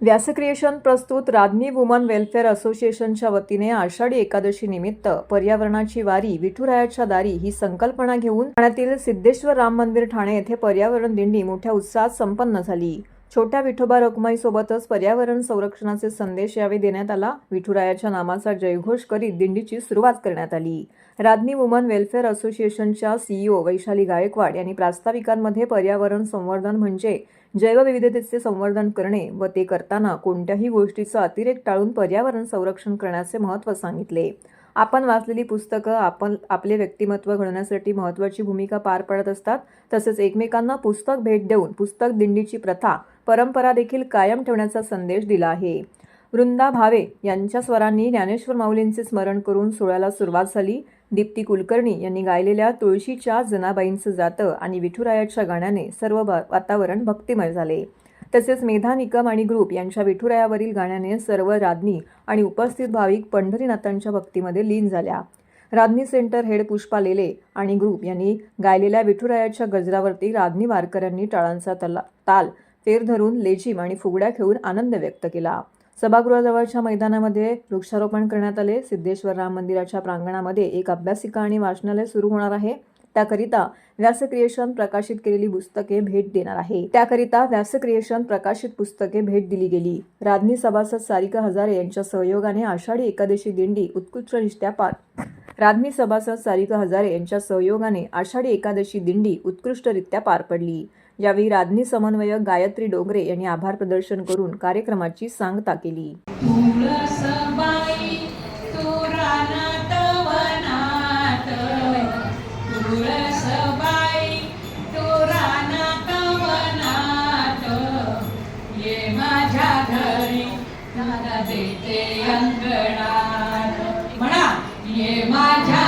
व्यास creation प्रस्तुत राज्ञी woman welfare असोसिएशनच्या वतीने आषाढी एकादशी निमित्त पर्यावरणाची वारी विठुरायाच्या दारी ही संकल्पना घेऊन ठाण्यातील सिद्धेश्वर राम मंदिर ठाणे येथे पर्यावरण दिंडी मोठ्या उत्साहात संपन्न झाली. छोट्या विठोबा रखुमाई सोबतच पर्यावरण संरक्षणाचे संदेश यावेळी देण्यात आला. विठुरायाच्या नामाचा जयघोष करीत दिंडीची सुरुवात करण्यात आली. राज्ञी वुमन वेलफेअर असोसिएशनच्या सीईओ वैशाली गायकवाड यांनी प्रास्ताविकांमध्ये पर्यावरण संवर्धन म्हणजे जैवविविधतेचे संवर्धन करणे व ते करताना कोणत्याही गोष्टीचा अतिरेक टाळून पर्यावरण संरक्षण करण्याचे महत्त्व सांगितले. आपण वाचलेली पुस्तकं आपण आपले व्यक्तिमत्व घडवण्यासाठी महत्त्वाची भूमिका पार पडत असतात. तसेच एकमेकांना पुस्तक भेट देऊन पुस्तक दिंडीची प्रथा परंपरा देखील कायम ठेवण्याचा संदेश दिला आहे. वृंदा भावे यांच्या स्वरांनी ज्ञानेश्वर माऊलींचे स्मरण करून सोहळ्याला सुरुवात झाली. दीप्ती कुलकर्णी यांनी गायलेल्या तुळशीच्या जनाबाईंचं जातं आणि विठुरायाच्या गाण्याने सर्व वा- वातावरण भक्तिमय झाले. तसेच मेधा निकम आणि ग्रुप यांच्या विठुरायावरील गाण्याने सर्व राधनी आणि उपस्थित भाविक पंढरीनाथांच्या भक्तीमध्ये लीन झाल्या. राधनी सेंटर हेड पुष्पा लेले आणि ग्रुप यांनी गायलेल्या विठुरायाच्या गजरावरती राधनी वारकऱ्यांनी टाळांचा तला ताल फेर धरून लेझिम आणि फुगड्या खेळून आनंद व्यक्त केला. सभागृहाजवळच्या मैदानामध्ये वृक्षारोपण करण्यात आले. सिद्धेश्वर राम मंदिराच्या प्रांगणामध्ये एक अभ्यासिका आणि वाचनालय सुरू होणार आहे. त्याकरिता व्यास क्रिएशन प्रकाशित केलेली पुस्तके भेट देणार आहे. त्याकरिता व्यास क्रिएशन प्रकाशित पुस्तके भेट दिली गेली. राजनी सभासद सारिका हजारे यांच्या सहयोगाने आषाढी एकादशी दिंडी उत्कृष्टरित्या पार. राजनी सभासद सारिका हजारे यांच्या सहयोगाने आषाढी एकादशी दिंडी उत्कृष्टरित्या पार पडली. यावेळी राज्ञी समन्वयक गायत्री डोंगरे यांनी आभार प्रदर्शन करून कार्यक्रमाची सांगता केली. तुळसबाई ये माझ्या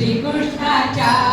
Shri Krishna Chaya.